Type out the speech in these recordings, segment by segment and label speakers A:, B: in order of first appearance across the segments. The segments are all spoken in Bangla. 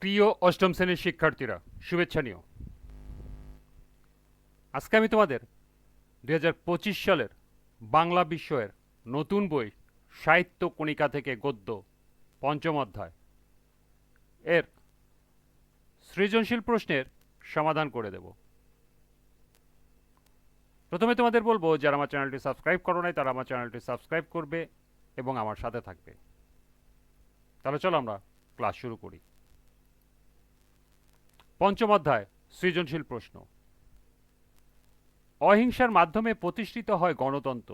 A: প্রিয় অষ্টম শ্রেণির শিক্ষার্থীরা, শুভেচ্ছা নিও। আজকে আমি তোমাদের দু হাজার পঁচিশ সালের বাংলা বিষয়ের নতুন বই সাহিত্য কণিকা থেকে গদ্য পঞ্চম অধ্যায় এর সৃজনশীল প্রশ্নের সমাধান করে দেব। প্রথমে তোমাদের বলব, যারা আমার চ্যানেলটি সাবস্ক্রাইব করো নাই, তারা আমার চ্যানেলটি সাবস্ক্রাইব করবে এবং আমার সাথে থাকবে। তাহলে চলো আমরা ক্লাস শুরু করি। পঞ্চম অধ্যায়, সৃজনশীল প্রশ্ন। অহিংসার মাধ্যমে প্রতিষ্ঠিত হয় গণতন্ত্র,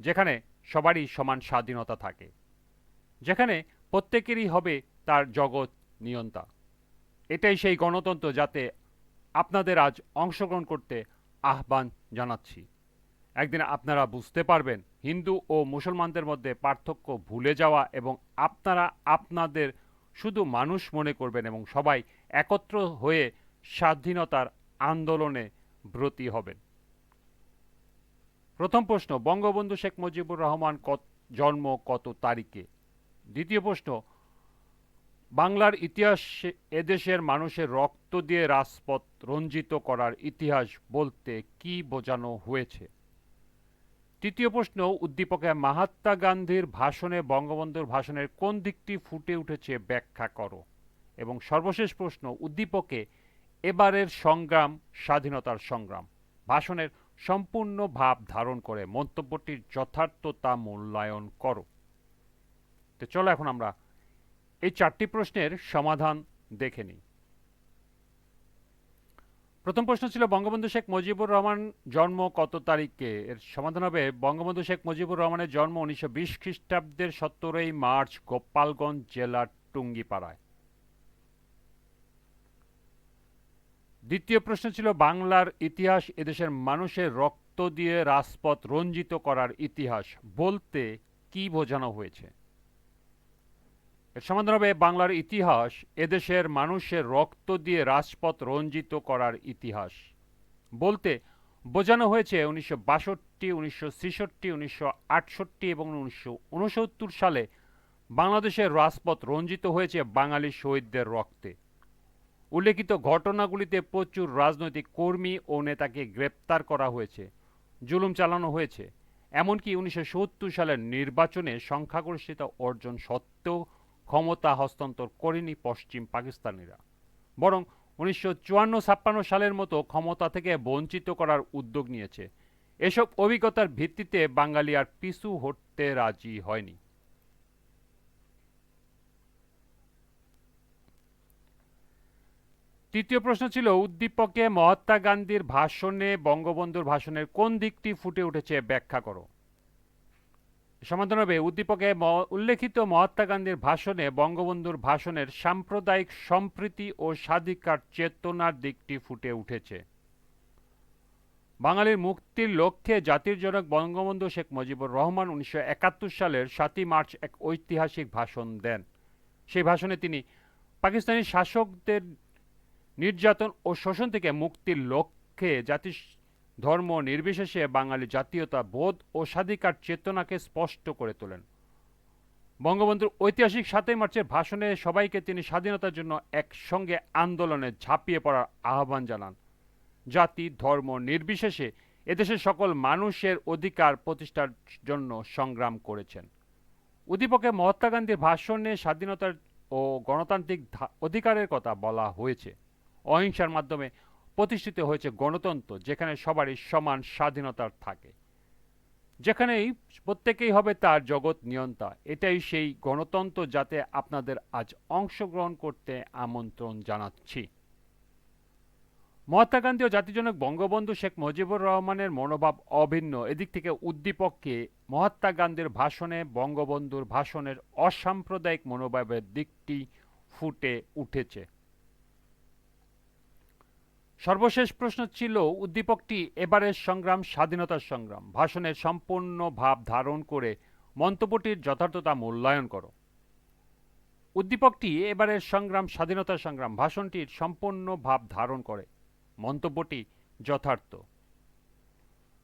A: যেখানে সবারই সমান স্বাধীনতা থাকে, যেখানে প্রত্যেকেরই হবে তার জগৎ নিয়ন্তা। এটাই সেই গণতন্ত্র যাতে আপনাদের আজ অংশগ্রহণ করতে আহ্বান জানাচ্ছি। একদিন আপনারা বুঝতে পারবেন, হিন্দু ও মুসলমানদের মধ্যে পার্থক্য ভুলে যাওয়া এবং আপনারা আপনাদের শুধু মানুষ মনে করবেন এবং সবাই একত্র হয়ে স্বাধীনতার আন্দোলনে ব্রতী হবেন। প্রথম প্রশ্ন, বঙ্গবন্ধু শেখ মুজিবুর রহমান কত, জন্ম কত তারিখে? দ্বিতীয় প্রশ্ন, বাংলার ইতিহাস এদেশের মানুষের রক্ত দিয়ে রাজপথ রঞ্জিত করার ইতিহাস বলতে কি বোঝানো হয়েছে? তৃতীয় প্রশ্ন, উদ্দীপকে মহাত্মা গান্ধীর ভাষণে, বঙ্গবন্ধুর ভাষণের কোন দিকটি ফুটে উঠেছে ব্যাখ্যা করো। এবং সর্বশেষ প্রশ্ন, উদ্দীপকে এবারের সংগ্রাম, স্বাধীনতার সংগ্রাম। ভাষণের সম্পূর্ণ ভাব ধারণ করে মন্তব্যটির যথার্থতা মূল্যায়ন করো। তো চলো এখন আমরা এই চারটি প্রশ্নের সমাধান দেখে নিই। প্রথম প্রশ্ন ছিল, বঙ্গবন্ধু শেখ মুজিবুর রহমান জন্ম কত তারিখে? এর সমাধান হবে, বঙ্গবন্ধু শেখ মুজিবুর রহমানের জন্ম উনিশশো বিশ খ্রিস্টাব্দের সতেরোই মার্চ গোপালগঞ্জ জেলার টুঙ্গিপাড়ায়। দ্বিতীয় প্রশ্ন ছিল, বাংলার ইতিহাস এদেশের মানুষের রক্ত দিয়ে রাজপথ রঞ্জিত করার ইতিহাস বলতে কি বোঝানো হয়েছে? এর সমাধান হবে, বাংলার ইতিহাস এদেশের মানুষের রক্ত দিয়ে রাজপথ রঞ্জিত করার ইতিহাস বলতে বোঝানো হয়েছে উনিশশো বাষট্টি, উনিশশো ছেষট্টি, উনিশশো আটষট্টি এবং উনিশশো উনসত্তর সালে বাংলাদেশের রাজপথ রঞ্জিত হয়েছে বাঙালি শহীদদের রক্তে। উল্লেখিত ঘটনাগুলিতে প্রচুর রাজনৈতিক কর্মী ও নেতাকে গ্রেপ্তার করা হয়েছে, জুলুম চালানো হয়েছে। এমনকি উনিশশো সত্তর সালের নির্বাচনে সংখ্যাগরিষ্ঠতা অর্জন সত্ত্বেও ক্ষমতা হস্তান্তর করেনি পশ্চিম পাকিস্তানিরা। বরং উনিশশো চুয়ান্ন ছাপ্পান্ন সালের মতো ক্ষমতা থেকে বঞ্চিত করার উদ্যোগ নিয়েছে। এসব অভিজ্ঞতার ভিত্তিতে বাঙালি আর পিছু হটতে রাজি হয়নি। তৃতীয় প্রশ্ন ছিল, উদ্দীপকে মহাত্মা গান্ধীর ভাষণে, বঙ্গবন্ধুর ভাষণের কোন দিকটি ফুটে উঠেছে ব্যাখ্যা করো। সমাধান হবে, উদ্দীপকে উল্লেখিত মহাত্মা গান্ধীর ভাষণে, বঙ্গবন্ধুর ভাষণের সাম্প্রদায়িক সম্প্রীতি ও স্বাধিকার চেতনার দিকটি ফুটে উঠেছে। বাঙালির মুক্তির লক্ষ্যে জাতির জনক বঙ্গবন্ধু শেখ মুজিবুর রহমান উনিশশো একাত্তর সালের সাতই মার্চ এক ঐতিহাসিক ভাষণ দেন। সেই ভাষণে তিনি পাকিস্তানি শাসকদের নির্যাতন ও শোষণ থেকে মুক্তির লক্ষ্যে জাতি ধর্ম নির্বিশেষে বাঙালি জাতীয়তা, বোধ ও স্বাধিকার চেতনাকে স্পষ্ট করে তোলেন। বঙ্গবন্ধুর ঐতিহাসিক সাতই মার্চের ভাষণে সবাইকে তিনি স্বাধীনতার জন্য একসঙ্গে আন্দোলনে ঝাঁপিয়ে পড়ার আহ্বান জানান। জাতি, ধর্ম নির্বিশেষে এদেশের সকল মানুষের অধিকার প্রতিষ্ঠার জন্য সংগ্রাম করেছেন। উদ্দীপকে মহাত্মা গান্ধীর ভাষণে স্বাধীনতার ও গণতান্ত্রিক অধিকারের কথা বলা হয়েছে। অহিংসার মাধ্যমে প্রতিষ্ঠিত হয়েছে গণতন্ত্র, যেখানে সবারই সমান স্বাধীনতার থাকে। যেখানেই প্রত্যেকেই হবে তার জগৎ নিয়ন্তা। এটাই সেই গণতন্ত্র যাতে আপনাদের আজ অংশগ্রহণ করতে আমন্ত্রণ জানাচ্ছি। মহাত্মা গান্ধী ও জাতিজনক বঙ্গবন্ধু শেখ মুজিবুর রহমানের মনোভাব অভিন্ন। এদিক থেকে উদ্দীপককে মহাত্মা গান্ধীর ভাষণে, বঙ্গবন্ধুর ভাষণের অসাম্প্রদায়িক মনোভাবের দিকটি ফুটে উঠেছে। সর্বশেষ প্রশ্ন ছিল, উদ্দীপকটি এবারের সংগ্রাম, স্বাধীনতার সংগ্রাম। ভাষণের সম্পূর্ণ ভাব ধারণ করে মন্তব্যটির যথার্থতা মূল্যায়ন করো। উদ্দীপকটি এবারের সংগ্রাম, স্বাধীনতার সংগ্রাম, ভাষণটির সম্পূর্ণ ভাব ধারণ করে। মন্তব্যটি যথার্থ।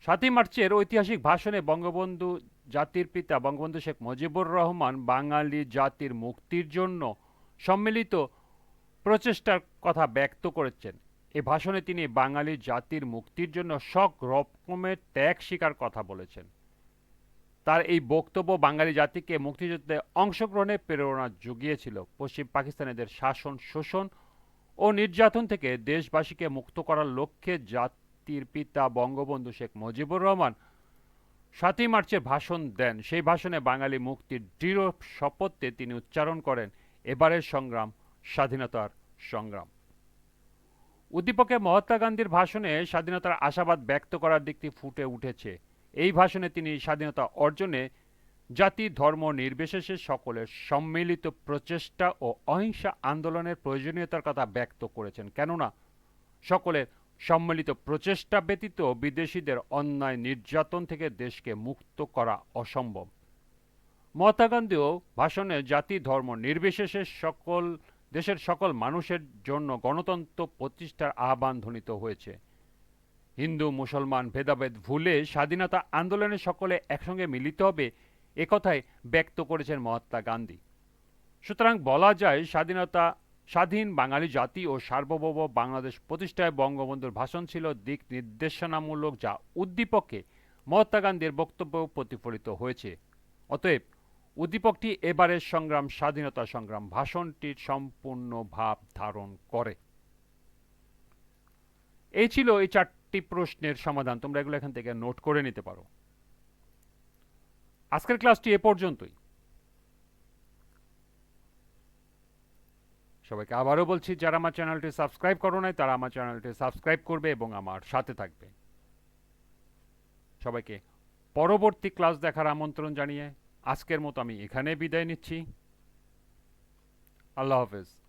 A: সাতই মার্চের ঐতিহাসিক ভাষণে বঙ্গবন্ধু জাতির পিতা বঙ্গবন্ধু শেখ মুজিবুর রহমান বাঙালি জাতির মুক্তির জন্য সম্মিলিত প্রচেষ্টার কথা ব্যক্ত করেছেন। এ ভাষণে তিনি বাঙালি জাতির মুক্তির জন্য সব রকমের ত্যাগ স্বীকার কথা বলেছেন। তার এই বক্তব্য বাঙালি জাতিকে মুক্তিযুদ্ধে অংশগ্রহণে প্রেরণা জুগিয়েছিল। পশ্চিম পাকিস্তানিদের শাসন, শোষণ ও নির্যাতন থেকে দেশবাসীকে মুক্ত করার লক্ষ্যে জাতির পিতা বঙ্গবন্ধু শেখ মুজিবুর রহমান সাতই মার্চের ভাষণ দেন। সেই ভাষণে বাঙালি মুক্তির দৃঢ় শপথে তিনি উচ্চারণ করেন, এবারের সংগ্রাম, স্বাধীনতার সংগ্রাম। উদ্দীপকে মহাত্মা গান্ধীর ভাষণে স্বাধীনতার আশাবাদ ব্যক্ত করার দিকটি ফুটে উঠেছে। এই ভাষণে তিনি স্বাধীনতা অর্জনে, জাতি, ধর্ম নির্বিশেষে সকলের সম্মিলিত প্রচেষ্টা ও অহিংসা আন্দোলনের প্রয়োজনীয়তার কথা ব্যক্ত করেছেন। কেননা, সকলের সম্মিলিত প্রচেষ্টা ব্যতীত বিদেশিদের অন্যায় নির্যাতন থেকে দেশকে মুক্ত করা অসম্ভব। মহাত্মা গান্ধীও ভাষণে জাতি, ধর্ম নির্বিশেষে সকল দেশের সকল মানুষের জন্য গণতন্ত্র প্রতিষ্ঠার আহ্বান ধ্বনিত হয়েছে। হিন্দু, মুসলমান ভেদাভেদ ভুলে স্বাধীনতা আন্দোলনে সকলে একসঙ্গে মিলিত হবে একথাই ব্যক্ত করেছেন মহাত্মা গান্ধী। সুতরাং বলা যায়, স্বাধীনতা, স্বাধীন বাঙালি জাতি ও সার্বভৌম বাংলাদেশ প্রতিষ্ঠায় বঙ্গবন্ধুর ভাষণ ছিল দিক নির্দেশনামূলক যা উদ্দীপকে মহাত্মা গান্ধীর বক্তব্য প্রতিফলিত হয়েছে। অতএব উদ্দীপকটি এবারের সংগ্রাম, স্বাধীনতা সংগ্রাম ভাষণটির সম্পূর্ণ ভাব ধারণ করে। এই ছিল এই চারটি প্রশ্নের সমাধান। তোমরা এগুলো এখান থেকে নোট করে নিতে পারো। আজকের ক্লাসটি এ পর্যন্তই। সবাইকে আবারও বলছি, যারা আমার চ্যানেলটি সাবস্ক্রাইব করো নাই, তারা আমার চ্যানেলটি সাবস্ক্রাইব করবে এবং আমার সাথে থাকবে। সবাইকে পরবর্তী ক্লাস দেখার আমন্ত্রণ জানিয়ে আজকের মতো আমি এখানে বিদায় নিচ্ছি। আল্লাহ হাফেজ।